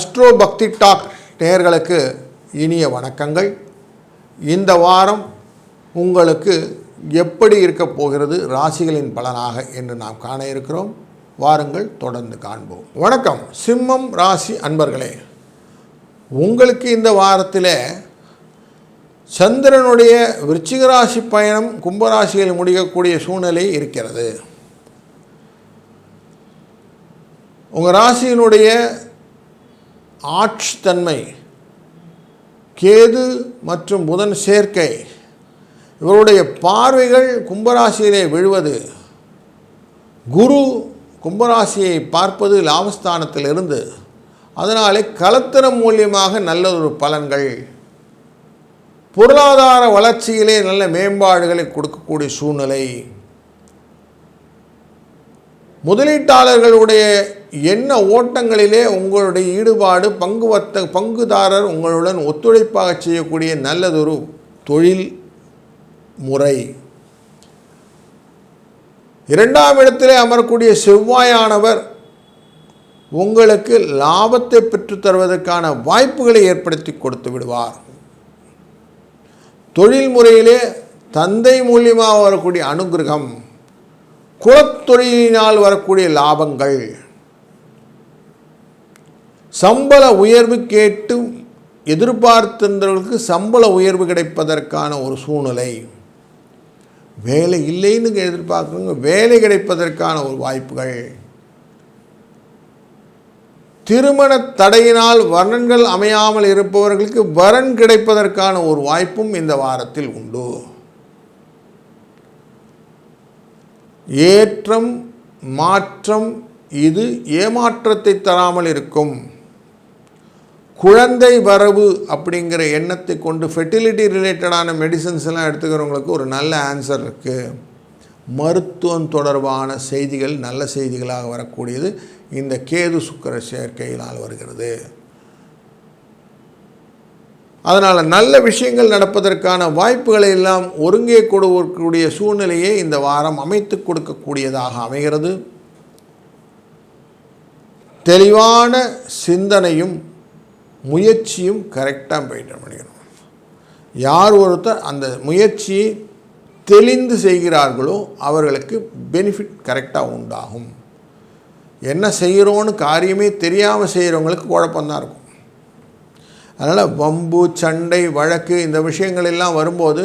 Astro பக்தி talk நேயர்களுக்கு இனிய வணக்கங்கள். இந்த வாரம் உங்களுக்கு எப்படி இருக்கப் போகிறது ராசிகளின் பலனாக என்று நாம் காண இருக்கிறோம். வாருங்கள் தொடர்ந்து காண்போம். வணக்கம். சிம்மம் ராசி அன்பர்களே உங்களுக்கு இந்த வாரத்தில் சந்திரனுடைய விருச்சிக ராசி பயணம் கும்பராசியில் முடிக்கக்கூடிய சூழ்நிலை இருக்கிறது. உங்கள் ராசியினுடைய ஆட்சித்தன்மை கேது மற்றும் புதன் சேர்க்கை. இவருடைய பார்வைகள் கும்பராசியிலே விழுவது. குரு கும்பராசியை பார்ப்பது லாபஸ்தானத்திலிருந்து. அதனாலே கலத்திரம் மூலியமாக நல்ல ஒரு பலன்கள். பொருளாதார வளர்ச்சியிலே நல்ல மேம்பாடுகளை கொடுக்கக்கூடிய சூழ்நிலை. முதலீட்டாளர்களுடைய என்ன ஓட்டங்களிலே உங்களுடைய ஈடுபாடு பங்கு வர்த்த பங்குதாரர் உங்களுடன் ஒத்துழைப்பாக செய்யக்கூடிய நல்லதொரு தொழில் முறை. இரண்டாம் இடத்திலே அமரக்கூடிய செவ்வாயானவர் உங்களுக்கு லாபத்தை பெற்றுத் தருவதற்கான வாய்ப்புகளை ஏற்படுத்தி கொடுத்து விடுவார். தொழில் முறையிலே தந்தை மூலியமாக வரக்கூடிய அனுகிரகம் குலத்தொழிலினால் வரக்கூடிய லாபங்கள். சம்பள உயர்வு கேட்டு எதிர்பார்த்திருந்தவர்களுக்கு சம்பள உயர்வு கிடைப்பதற்கான ஒரு சூழ்நிலை. வேலை இல்லைன்னு எதிர்பார்க்குறவங்க வேலை கிடைப்பதற்கான ஒரு வாய்ப்புகள். திருமண தடையினால் வரன்கள் அமையாமல் இருப்பவர்களுக்கு வரன் கிடைப்பதற்கான ஒரு வாய்ப்பும் இந்த வாரத்தில் உண்டு. ஏற்றம் மாற்றம் இது ஏமாற்றத்தை தராமல் இருக்கும். குழந்தை வரவு அப்படிங்கிற எண்ணத்தை கொண்டு ஃபெர்டிலிட்டி ரிலேட்டடான மெடிசன்ஸ் எல்லாம் எடுத்துக்கிறவங்களுக்கு ஒரு நல்ல ஆன்சர் இருக்குது மருத்துவம் தொடர்பான செய்திகள் நல்ல செய்திகளாக வரக்கூடியது இந்த கேது சுக்கர சேர்க்கையினால் வருகிறது. அதனால் நல்ல விஷயங்கள் நடப்பதற்கான வாய்ப்புகளை எல்லாம் ஒருங்கே கொடுக்கக்கூடிய சூழ்நிலையை இந்த வாரம் அமைத்து கொடுக்கக்கூடியதாக அமைகிறது. தெளிவான சிந்தனையும் முயற்சியும் கரெக்டாக போயிட்டு பண்ணிக்கணும் யார் ஒருத்தர் அந்த முயற்சியை தெளிந்து செய்கிறார்களோ அவர்களுக்கு பெனிஃபிட் கரெக்டாக உண்டாகும். என்ன செய்கிறோன்னு காரியமே தெரியாமல் செய்கிறவங்களுக்கு குழப்பந்தான் இருக்கும். அதனால் வம்பு சண்டை வழக்கு இந்த விஷயங்கள் எல்லாம் வரும்போது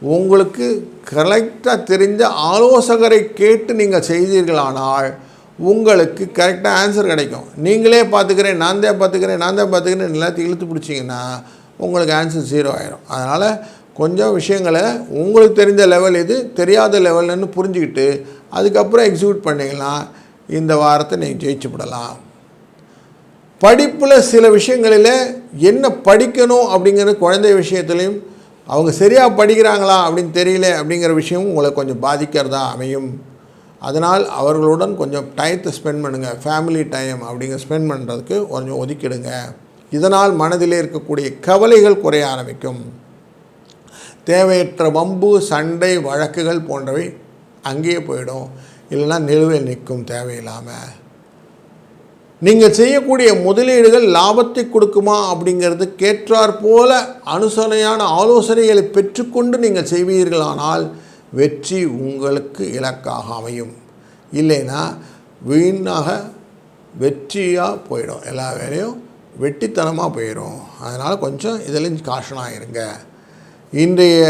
உங்களுக்கு கரெக்டாக தெரிஞ்ச ஆலோசகரை கேட்டு நீங்கள் செய்தீர்களானால் உங்களுக்கு கரெக்டாக ஆன்சர் கிடைக்கும். நீங்களே பார்த்துக்கிறேன் நான் தான் பார்த்துக்கிறேன் நான் தான் பார்த்துக்கிறேன் எல்லாத்தையும் இழுத்து பிடிச்சிங்கன்னா உங்களுக்கு ஆன்சர் ஜீரோ ஆயிரும். அதனால் கொஞ்சம் விஷயங்களை உங்களுக்கு தெரிஞ்ச லெவல் இது தெரியாத லெவல்னு புரிஞ்சுக்கிட்டு அதுக்கப்புறம் எக்ஸிக்யூட் பண்ணிங்கன்னா இந்த வாரத்தை நீங்கள் ஜெயிச்சு விடலாம். படிப்பில் சில விஷயங்களில் என்ன படிக்கணும் அப்படிங்கிற குழந்தை விஷயத்துலையும் அவங்க சரியாக படிக்கிறாங்களா அப்படின்னு தெரியல அப்படிங்கிற விஷயமும் உங்களை கொஞ்சம் பாதிக்கிறதா அமையும். அதனால் அவர்களுடன் கொஞ்சம் டயத்தை ஸ்பெண்ட் பண்ணுங்கள் ஃபேமிலி டைம் அப்படிங்க ஸ்பெண்ட் பண்ணுறதுக்கு கொஞ்சம் ஒதுக்கிடுங்க. இதனால் மனதிலே இருக்கக்கூடிய கவலைகள் குறைய ஆரம்பிக்கும். தேவையற்ற வம்பு சண்டை வழக்குகள் போன்றவை அங்கேயே போயிடும். இல்லைன்னா நிலுவையில் நிற்கும் தேவையில்லாமல் நீங்கள் செய்யக்கூடிய முதலீடுகள் லாபத்தை கொடுக்குமா அப்படிங்கிறது கேட்டார் போல அனுசரணையான ஆலோசனைகளை பெற்றுக்கொண்டு நீங்கள் செய்வீர்களானால் வெற்றி உங்களுக்கு இலக்காக அமையும். இல்லைன்னா வீணாக வெற்றியாக போயிடும். எல்லா வேலையும் வெட்டித்தனமாக போயிடும் அதனால் கொஞ்சம் இதில் காஷனாக இருங்க இன்றைய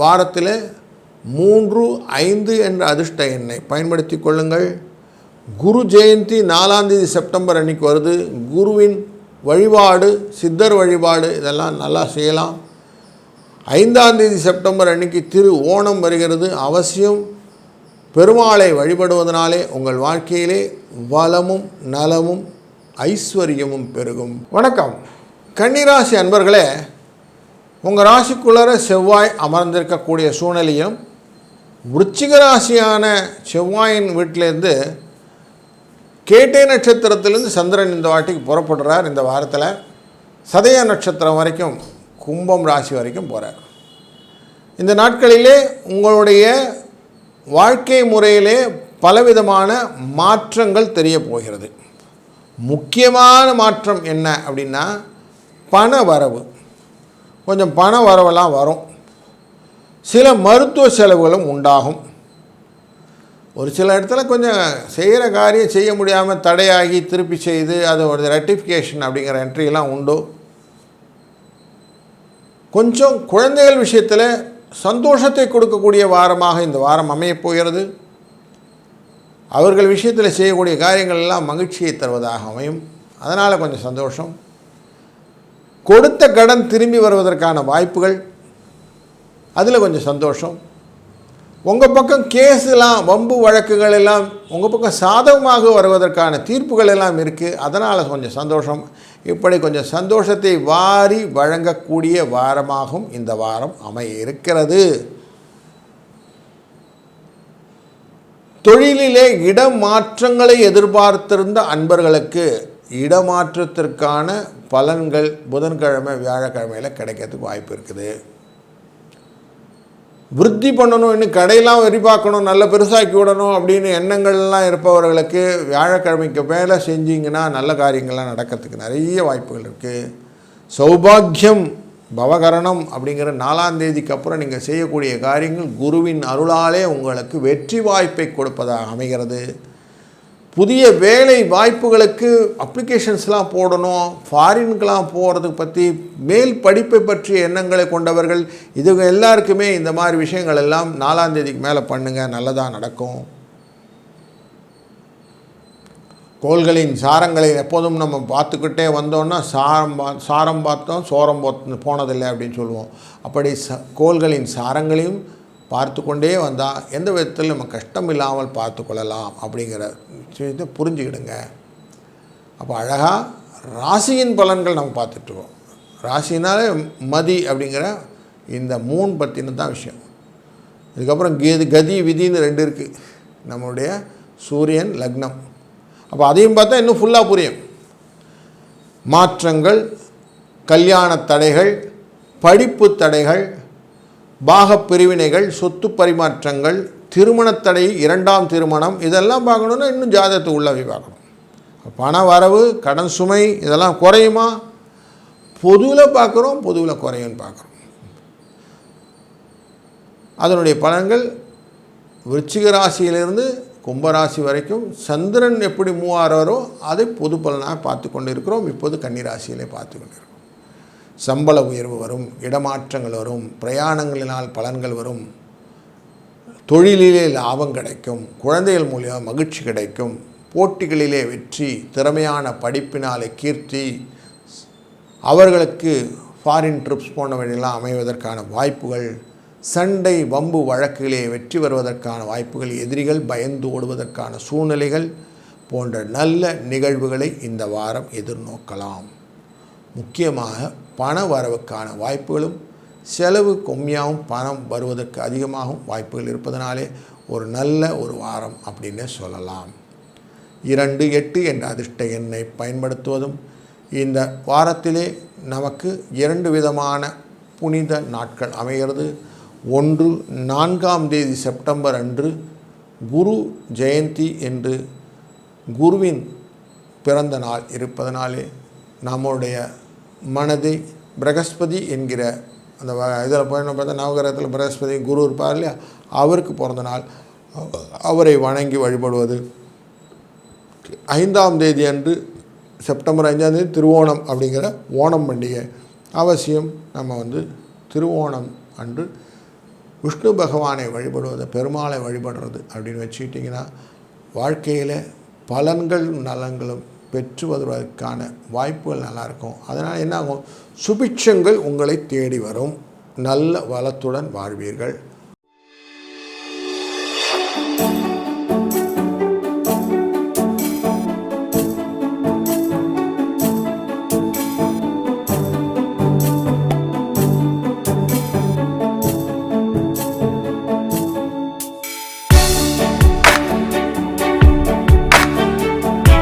வாரத்தில் மூன்று ஐந்து என்ற அதிர்ஷ்ட எண்ணை பயன்படுத்தி கொள்ளுங்கள். குரு ஜெயந்தி நாலாந்தேதி செப்டம்பர் அன்னைக்கு வருது. குருவின் வழிபாடு சித்தர் வழிபாடு இதெல்லாம் நல்லா செய்யலாம். ஐந்தாம் தேதி செப்டம்பர் அன்னைக்கு திரு ஓணம் வருகிறது. அவசியம் பெருமாளை வழிபடுவதனாலே உங்கள் வாழ்க்கையிலே வளமும் நலமும் ஐஸ்வர்யமும் பெருகும். வணக்கம். கன்னிராசி அன்பர்களே உங்கள் ராசிக்குள்ளார செவ்வாய் அமர்ந்திருக்கக்கூடிய சூழ்நிலையும் விருச்சிக ராசியான செவ்வாயின் வீட்டிலேருந்து கேட்டே நட்சத்திரத்திலேருந்து சந்திரன் இந்த வாட்டிக்கு புறப்படுறார் இந்த வாரத்தில். சதய நட்சத்திரம் வரைக்கும் கும்பம் ராசி வரைக்கும் போகிறார் இந்த நாட்களிலே உங்களுடைய வாழ்க்கை முறையிலே பலவிதமான மாற்றங்கள் தெரிய போகிறது. முக்கியமான மாற்றம் என்ன அப்படின்னா பண வரவு. கொஞ்சம் பண வரவெல்லாம் வரும். சில மருத்துவ செலவுகளும் உண்டாகும். ஒரு சில இடத்துல கொஞ்சம் செய்கிற காரியம் செய்ய முடியாமல் தடையாகி திருப்பி செய்து அது ஒரு ரெட்டிஃபிகேஷன் அப்படிங்கிற என்ட்ரிலாம் உண்டு. கொஞ்சம் குழந்தைகள் விஷயத்தில் சந்தோஷத்தை கொடுக்கக்கூடிய வாரமாக இந்த வாரம் அமையப்போகிறது அவர்கள் விஷயத்தில் செய்யக்கூடிய காரியங்கள் எல்லாம் மகிழ்ச்சியை தருவதாக அமையும். அதனால் கொஞ்சம் சந்தோஷம். கொடுத்த கடன் திரும்பி வருவதற்கான வாய்ப்புகள். அதில் கொஞ்சம் சந்தோஷம். உங்கள் பக்கம் கேஸெல்லாம் வம்பு வழக்குகள் எல்லாம் உங்கள் பக்கம் சாதகமாக வருவதற்கான தீர்ப்புகள் எல்லாம் இருக்குது அதனால் கொஞ்சம் சந்தோஷம். இப்படி கொஞ்சம் சந்தோஷத்தை வாரி வழங்கக்கூடிய வாரமாகவும் இந்த வாரம் அமைய இருக்கிறது தொழிலிலே இடமாற்றங்களை எதிர்பார்த்திருந்த அன்பர்களுக்கு இடமாற்றத்திற்கான பலன்கள் புதன்கிழமை வியாழக்கிழமையில் கிடைக்கிறதுக்கு வாய்ப்பு இருக்குது. விருத்தி பண்ணணும் இன்னும் கடையெல்லாம் விரிபாக்கணும் நல்ல பெருசாக்கி விடணும் அப்படின்னு எண்ணங்கள்லாம் இருப்பவர்களுக்கு வியாழக்கிழமைக்கு மேலே செஞ்சிங்கன்னா நல்ல காரியங்கள்லாம் நடக்கிறதுக்கு நிறைய வாய்ப்புகள் இருக்குது சௌபாகியம் பவகரணம் அப்படிங்கிற நாலாம் தேதிக்கு அப்புறம் நீங்கள் செய்யக்கூடிய காரியங்கள் குருவின் அருளாலே உங்களுக்கு வெற்றி வாய்ப்பை கொடுப்பதாக அமைகிறது. புதிய வேலை வாய்ப்புகளுக்கு அப்ளிகேஷன்ஸ்லாம் போடணும் ஃபாரின்க்கெலாம் போகிறதுக்கு பற்றி மேல் படிப்பை பற்றிய எண்ணங்களை கொண்டவர்கள் இதுங்க எல்லாருக்குமே இந்த மாதிரி விஷயங்கள் எல்லாம் நாலாம் தேதிக்கு மேலே பண்ணுங்கள் நல்லதாக நடக்கும். கோள்களின் சாரங்களை எப்போதும் நம்ம பார்த்துக்கிட்டே வந்தோம்னா சாரம் பா சாரம் பார்த்தோம் சோரம் போத் போனதில்லை அப்படின்னு சொல்லுவோம். அப்படி ச கோள்களின் சாரங்களையும் பார்த்து கொண்டே வந்தால் எந்த விதத்தில் நம்ம கஷ்டம் இல்லாமல் பார்த்து கொள்ளலாம் அப்படிங்கிற விஷயத்தை புரிஞ்சுக்கிடுங்க. அப்போ அழகாக ராசியின் பலன்கள் நம்ம பார்த்துட்ருக்கோம் ராசினாலே மதி அப்படிங்கிற இந்த மூணு பற்றின தான் விஷயம். இதுக்கப்புறம் கதி கதி விதின்னு ரெண்டு இருக்குது நம்மளுடைய சூரியன் லக்னம். அப்போ அதையும் பார்த்தா இன்னும் ஃபுல்லாக புரியும். மாற்றங்கள் கல்யாண தடைகள் படிப்பு தடைகள் பாகப் பிரிவினைகள் சொத்து பரிமாற்றங்கள் திருமணத்தடை இரண்டாம் திருமணம் இதெல்லாம் பார்க்கணுன்னா இன்னும் ஜாதகத்தை உள்ளவே பார்க்கணும். பண வரவு கடன் சுமை இதெல்லாம் குறையுமா? பொதுவில் பார்க்குறோம் பொதுவில் குறையும்னு பார்க்குறோம். அதனுடைய பலன்கள் விருச்சிக ராசியிலிருந்து கும்பராசி வரைக்கும் சந்திரன் எப்படி மூவாரோ அதை பொது பலனாக பார்த்து கொண்டு இருக்கிறோம் இப்போது கன்னிராசியிலே பார்த்து கொண்டு இருக்கிறோம் சம்பள உயர்வு வரும் இடமாற்றங்கள் வரும் பிரயாணங்களினால் பலன்கள் வரும். தொழிலிலே லாபம் கிடைக்கும் குழந்தைகள் மூலியமாக மகிழ்ச்சி கிடைக்கும். போட்டிகளிலே வெற்றி திறமையான படிப்பினாலே கீர்த்தி. அவர்களுக்கு ஃபாரின் ட்ரிப்ஸ் போன்றவையெல்லாம் அமைவதற்கான வாய்ப்புகள். சண்டை வம்பு வழக்குகளே வெற்றி வருவதற்கான வாய்ப்புகள் எதிரிகள் பயந்து ஓடுவதற்கான சூழ்நிலைகள் போன்ற நல்ல நிகழ்வுகளை இந்த வாரம் எதிர்நோக்கலாம். முக்கியமாக பண வரவுக்கான வாய்ப்புகளும் செலவு கம்மியாகவும் பணம் வருவதற்கு அதிகமாகவும் வாய்ப்புகள் இருப்பதனாலே ஒரு நல்ல ஒரு வாரம் அப்படின்னு சொல்லலாம். இரண்டு எட்டு என்ற அதிர்ஷ்ட எண்ணை பயன்படுத்துவதும் இந்த வாரத்திலே நமக்கு இரண்டு விதமான புனித நாட்கள் அமைகிறது. ஒன்று நான்காம் தேதி செப்டம்பர் அன்று குரு ஜெயந்தி என்று குருவின் பிறந்த நாள் இருப்பதனாலே நம்முடைய மனதை பிரகஸ்பதி என்கிற அந்த இதில் போய் பார்த்தா நவகிரகத்தில் பிரகஸ்பதி குரு இருப்பார் இல்லையா? அவருக்கு பிறந்த நாள். அவரை வணங்கி வழிபடுவது. ஐந்தாம் தேதி அன்று செப்டம்பர் ஐந்தாம் தேதி திருவோணம் அப்படிங்கிற ஓணம் பண்டிகை. அவசியம் நம்ம வந்து திருவோணம் அன்று விஷ்ணு பகவானை வழிபடுவது பெருமாளை வழிபடுறது அப்படின்னு வச்சுக்கிட்டிங்கன்னா வாழ்க்கையில் பலன்கள் நலன்களும் பெற்று வருவதற்கான வாய்ப்புகள் நல்லாயிருக்கும். அதனால் என்ன ஆகும் சுபிட்சங்கள் உங்களை தேடி வரும். நல்ல வளத்துடன் வாழ்வீர்கள்.